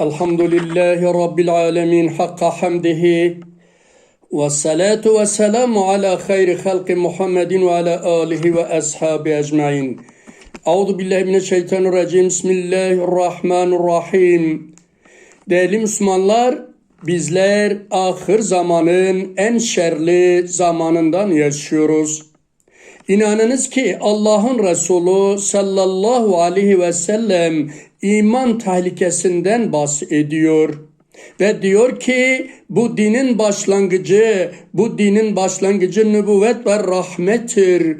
الحمد لله رب العالمين حق حمده والصلاة والسلام على خير خلق محمد وعلى آله وأصحابه أجمعين أعوذ بالله من الشيطان الرجيم بسم الله الرحمن الرحيم Değerli Müslümanlar, bizler ahir zamanın en şerli zamanından yaşıyoruz. İnanınız ki Allah'ın Resulü sallallahu aleyhi ve sellem iman tehlikesinden bahsediyor. Ve diyor ki bu dinin başlangıcı, bu dinin başlangıcı nübüvvet ve rahmettir.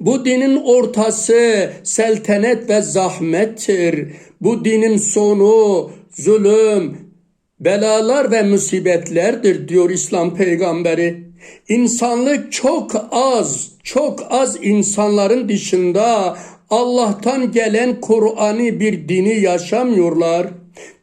Bu dinin ortası seltenet ve zahmettir. Bu dinin sonu zulüm, belalar ve musibetlerdir diyor İslam peygamberi. İnsanlık çok az, çok az insanların dışında Allah'tan gelen Kur'an'ı bir dini yaşamıyorlar.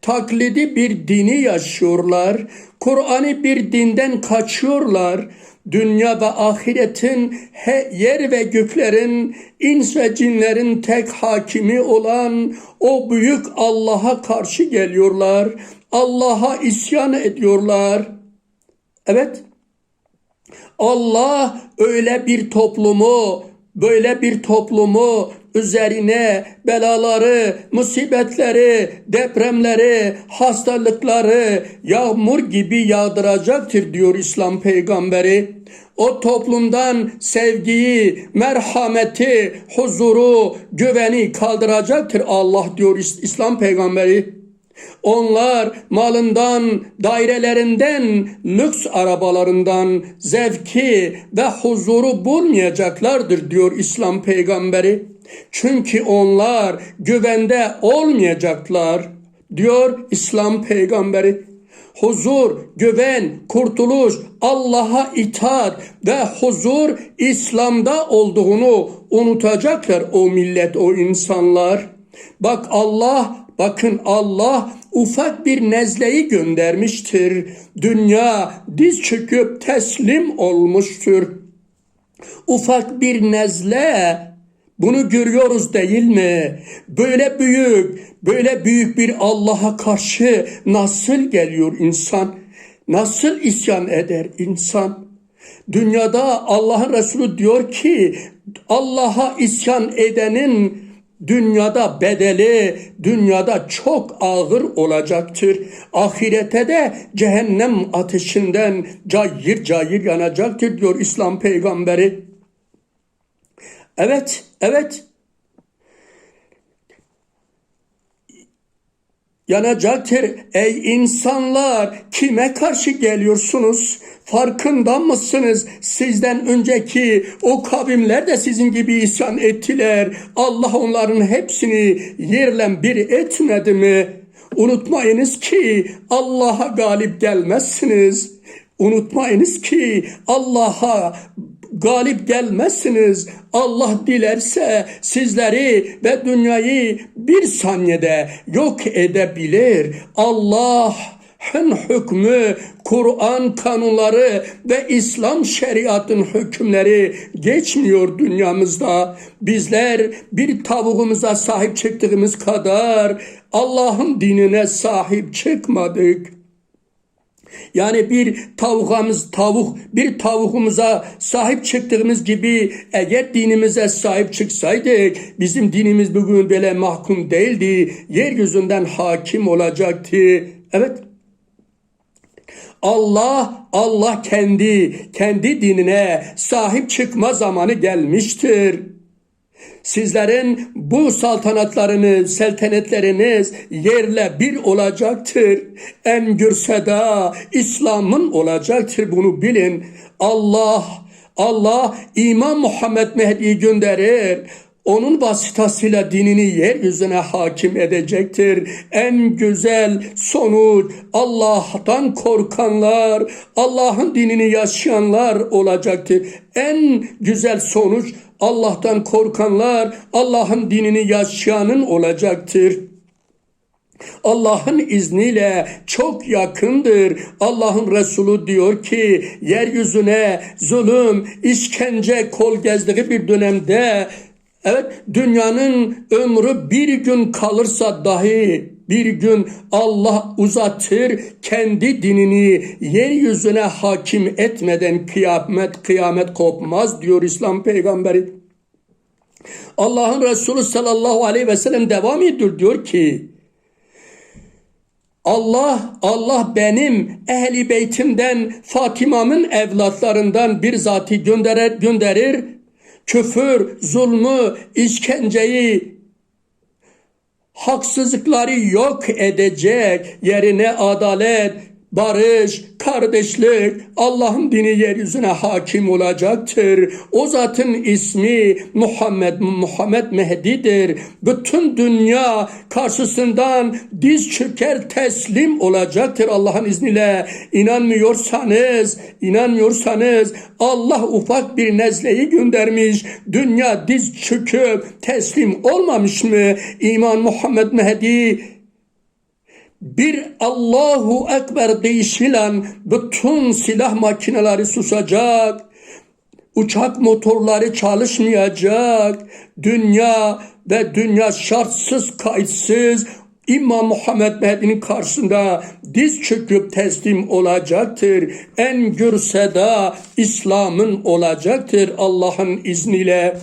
Taklidi bir dini yaşıyorlar. Kur'an'ı bir dinden kaçıyorlar. Dünya ve ahiretin he, yer ve göklerin, ins ve cinlerin tek hakimi olan o büyük Allah'a karşı geliyorlar. Allah'a isyan ediyorlar. Evet. Allah öyle bir toplumu, böyle bir toplumu üzerine belaları, musibetleri, depremleri, hastalıkları yağmur gibi yağdıracaktır diyor İslam peygamberi. O toplumdan sevgiyi, merhameti, huzuru, güveni kaldıracaktır Allah diyor İslam peygamberi. Onlar malından, dairelerinden, lüks arabalarından zevki ve huzuru bulmayacaklardır diyor İslam peygamberi. Çünkü onlar güvende olmayacaklar diyor İslam peygamberi. Huzur, güven, kurtuluş, Allah'a itaat ve huzur İslam'da olduğunu unutacaklar o millet, o insanlar. Bak Allah Bakın Allah ufak bir nezleyi göndermiştir. Dünya diz çöküp teslim olmuştur. Ufak bir nezle bunu görüyoruz değil mi? Böyle büyük, böyle büyük bir Allah'a karşı nasıl geliyor insan? Nasıl isyan eder insan? Dünyada Allah'ın Resulü diyor ki Allah'a isyan edenin dünyada bedeli dünyada çok ağır olacaktır. Ahirete de cehennem ateşinden cayır cayır yanacaktır diyor İslam peygamberi. Evet, evet. Yanacaktır. Ey insanlar kime karşı geliyorsunuz? Farkında mısınız? Sizden önceki o kavimler de sizin gibi isyan ettiler. Allah onların hepsini yerle bir etmedi mi? Unutmayınız ki Allah'a galip gelmezsiniz. Unutmayınız ki Allah'a galip gelmezsiniz. Allah dilerse sizleri ve dünyayı bir saniyede yok edebilir. Allah hükmü, Kur'an kanunları ve İslam şeriatın hükümleri geçmiyor dünyamızda. Bizler bir tavuğumuza sahip çıktığımız kadar Allah'ın dinine sahip çıkmadık. Yani bir tavuğumuz tavuk bir tavuğumuza sahip çıktığımız gibi eğer dinimize sahip çıksaydık bizim dinimiz bugün böyle mahkum değildi. Yeryüzünden hakim olacaktı. Evet Allah Allah kendi kendi dinine sahip çıkma zamanı gelmiştir. Sizlerin bu saltanatlarınız, seltenetleriniz yerle bir olacaktır. En gürseda İslam'ın olacaktır bunu bilin. Allah Allah İmam Muhammed Mehdi'yi gönderir onun vasıtasıyla dinini yeryüzüne hakim edecektir. En güzel sonuç Allah'tan korkanlar, Allah'ın dinini yaşayanlar olacaktır. En güzel sonuç Allah'tan korkanlar, Allah'ın dinini yaşayanın olacaktır. Allah'ın izniyle çok yakındır. Allah'ın Resulü diyor ki yeryüzüne zulüm, işkence kol gezdiği bir dönemde Evet dünyanın ömrü bir gün kalırsa dahi bir gün Allah uzatır kendi dinini yeryüzüne hakim etmeden kıyamet kıyamet kopmaz diyor İslam peygamberi. Allah'ın Resulü sallallahu aleyhi ve sellem devam ediyor diyor ki Allah Allah benim ehli beytimden Fatima'mın evlatlarından bir zatı gönderir gönderir küfür, zulmü, işkenceyi haksızlıkları yok edecek yerine adalet, barış, kardeşlik, Allah'ın dini yeryüzüne hakim olacaktır. O zatın ismi Muhammed Muhammed Mehdi'dir. Bütün dünya karşısından diz çöker teslim olacaktır Allah'ın izniyle. İnanmıyorsanız, inanmıyorsanız Allah ufak bir nezleyi göndermiş. Dünya diz çöküp teslim olmamış mı? İman Muhammed Mehdi bir Allahu Ekber deyişiyle bütün silah makineleri susacak, uçak motorları çalışmayacak, dünya ve dünya şartsız kayıtsız İmam Muhammed Mehdi'nin karşısında diz çöküp teslim olacaktır. En gürseda İslam'ın olacaktır Allah'ın izniyle.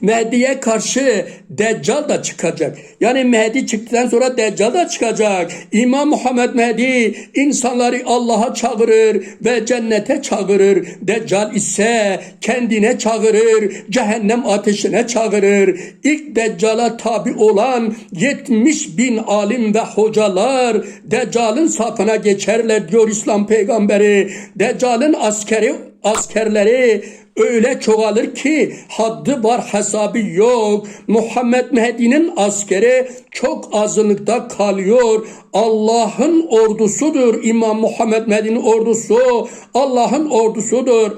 Mehdi'ye karşı Deccal da çıkacak. Yani Mehdi çıktıktan sonra Deccal da çıkacak. İmam Muhammed Mehdi insanları Allah'a çağırır ve cennete çağırır. Deccal ise kendine çağırır, cehennem ateşine çağırır. İlk Deccal'a tabi olan 70 bin alim ve hocalar Deccal'ın safına geçerler diyor İslam peygamberi. Deccal'ın askeri askerleri öyle çoğalır ki haddi var hesabı yok. Muhammed Mehdi'nin askeri çok azınlıkta kalıyor. Allah'ın ordusudur. İmam Muhammed Mehdi'nin ordusu Allah'ın ordusudur.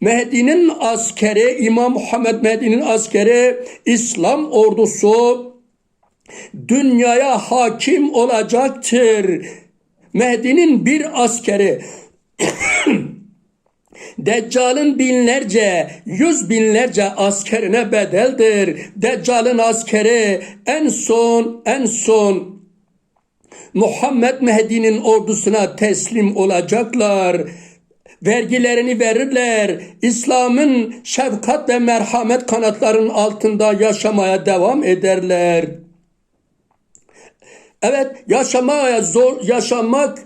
Mehdi'nin askeri, İmam Muhammed Mehdi'nin askeri, İslam ordusu dünyaya hakim olacaktır. Mehdi'nin bir askeri Deccal'ın binlerce, yüz binlerce askerine bedeldir. Deccal'ın askeri en son, en son Muhammed Mehdi'nin ordusuna teslim olacaklar. Vergilerini verirler. İslam'ın şefkat ve merhamet kanatlarının altında yaşamaya devam ederler. Evet, yaşamaya zor, yaşamak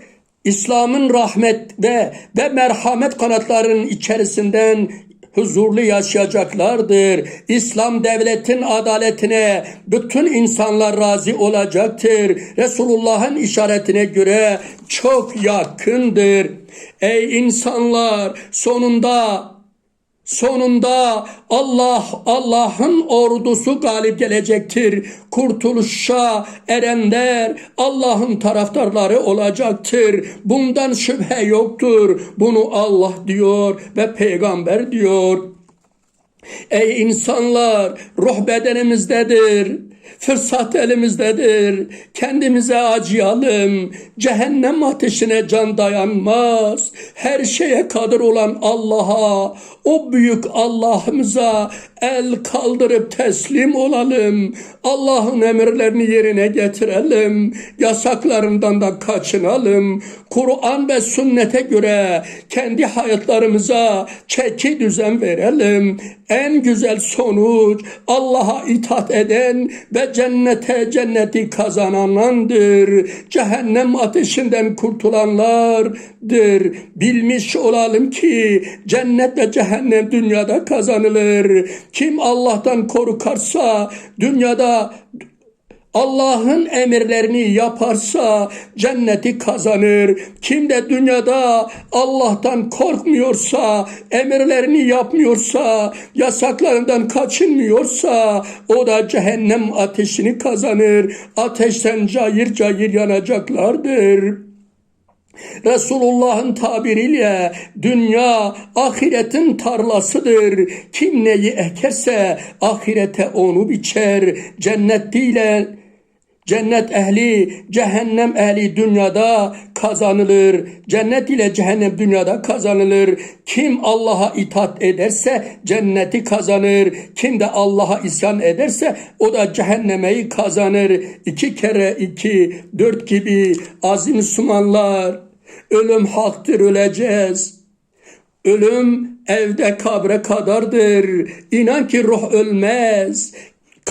İslam'ın rahmet ve ve merhamet kanatlarının içerisinden huzurlu yaşayacaklardır. İslam devletin adaletine bütün insanlar razı olacaktır. Resulullah'ın işaretine göre çok yakındır. Ey insanlar sonunda Sonunda Allah Allah'ın ordusu galip gelecektir. Kurtuluşa erenler Allah'ın taraftarları olacaktır. Bundan şüphe yoktur. Bunu Allah diyor ve peygamber diyor. Ey insanlar ruh bedenimizdedir. Fırsat elimizdedir. Kendimize acıyalım. Cehennem ateşine can dayanmaz. Her şeye kadir olan Allah'a, o büyük Allah'ımıza el kaldırıp teslim olalım. Allah'ın emirlerini yerine getirelim. Yasaklarından da kaçınalım. Kur'an ve sünnete göre kendi hayatlarımıza çeki düzen verelim. En güzel sonuç Allah'a itaat eden ve cennete cenneti kazananandır. Cehennem ateşinden kurtulanlardır. Bilmiş olalım ki cennet ve cehennem dünyada kazanılır. Kim Allah'tan korkarsa dünyada Allah'ın emirlerini yaparsa cenneti kazanır. Kim de dünyada Allah'tan korkmuyorsa, emirlerini yapmıyorsa, yasaklarından kaçınmıyorsa o da cehennem ateşini kazanır. Ateşten cayır cayır yanacaklardır. Resulullah'ın tabiriyle dünya ahiretin tarlasıdır. Kim neyi ekerse ahirete onu biçer. Cennet ile Cennet ehli, cehennem ehli dünyada kazanılır. Cennet ile cehennem dünyada kazanılır. Kim Allah'a itaat ederse cenneti kazanır. Kim de Allah'a isyan ederse o da cehennemeyi kazanır. İki kere iki, dört gibi aziz Müslümanlar. Ölüm haktır öleceğiz. Ölüm evde kabre kadardır. İnan ki ruh ölmez.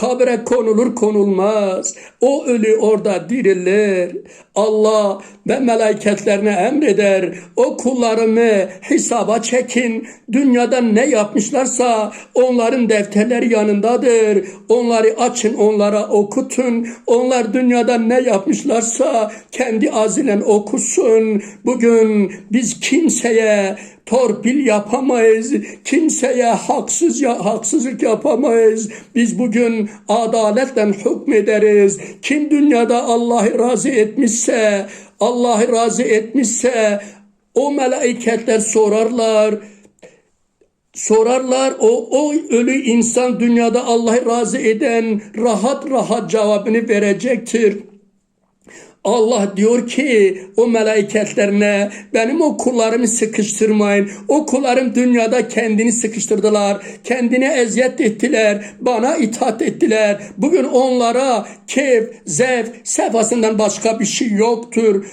Kabre konulur konulmaz. O ölü orada dirilir. Allah ve meleketlerine emreder. O kullarımı hesaba çekin. Dünyada ne yapmışlarsa onların defterleri yanındadır. Onları açın onlara okutun. Onlar dünyada ne yapmışlarsa kendi azilen okusun. Bugün biz kimseye torpil yapamayız. Kimseye haksız ya haksızlık yapamayız. Biz bugün adaletle hükmederiz. Kim dünyada Allah'ı razı etmişse, Allah'ı razı etmişse o meleketler sorarlar. Sorarlar o, o ölü insan dünyada Allah'ı razı eden rahat rahat cevabını verecektir. Allah diyor ki o meleketlerine benim o kullarımı sıkıştırmayın. O kullarım dünyada kendini sıkıştırdılar. Kendine eziyet ettiler. Bana itaat ettiler. Bugün onlara keyif, zevk, sefasından başka bir şey yoktur.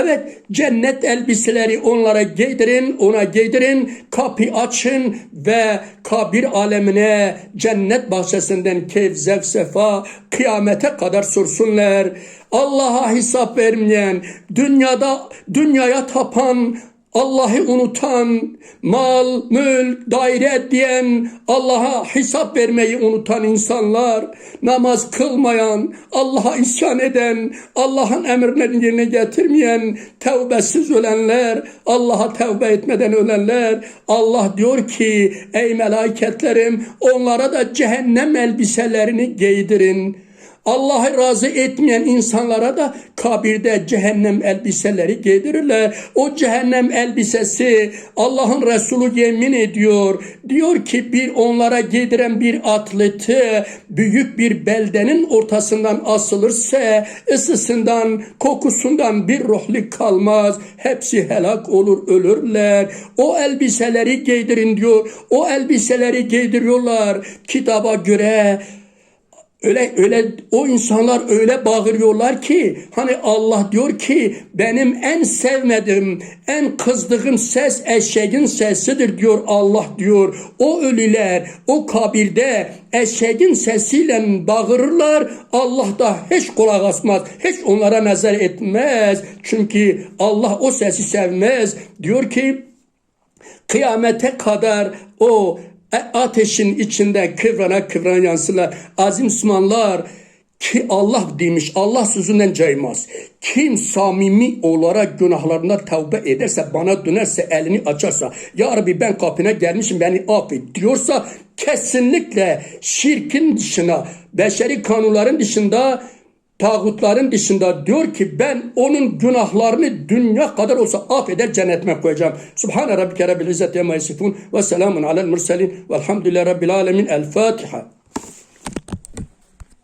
Evet cennet elbiseleri onlara giydirin, ona giydirin, kapı açın ve kabir alemine cennet bahçesinden keyif, zevk, sefa kıyamete kadar sürsünler. Allah'a hesap vermeyen, dünyada dünyaya tapan, Allah'ı unutan, mal, mülk, daire diyen, Allah'a hesap vermeyi unutan insanlar, namaz kılmayan, Allah'a isyan eden, Allah'ın emirlerini yerine getirmeyen, tevbesiz ölenler, Allah'a tevbe etmeden ölenler, Allah diyor ki, ey meleketlerim, onlara da cehennem elbiselerini giydirin. Allah'ı razı etmeyen insanlara da kabirde cehennem elbiseleri giydirirler. O cehennem elbisesi Allah'ın Resulü yemin ediyor. Diyor ki bir onlara giydiren bir atleti büyük bir beldenin ortasından asılırsa ısısından kokusundan bir ruhlik kalmaz. Hepsi helak olur ölürler. O elbiseleri giydirin diyor. O elbiseleri giydiriyorlar. Kitaba göre Öyle öyle o insanlar öyle bağırıyorlar ki hani Allah diyor ki benim en sevmediğim, en kızdığım ses eşeğin sesidir diyor Allah diyor. O ölüler o kabirde eşeğin sesiyle bağırırlar. Allah da hiç kulak asmaz. Hiç onlara nazar etmez. Çünkü Allah o sesi sevmez. Diyor ki kıyamete kadar o ateşin içinde kıvrana kıvrana yansılar. Aziz Müslümanlar ki Allah demiş Allah sözünden caymaz. Kim samimi olarak günahlarına tevbe ederse bana dönerse elini açarsa ya Rabbi ben kapına gelmişim beni affet diyorsa kesinlikle şirkin dışına beşeri kanunların dışında tağutların dışında diyor ki ben onun günahlarını dünya kadar olsa affeder cennetime koyacağım. Subhane rabbike rabbil izzeti ve selamun alel murselin velhamdülillahi rabbil alemin. El Fatiha.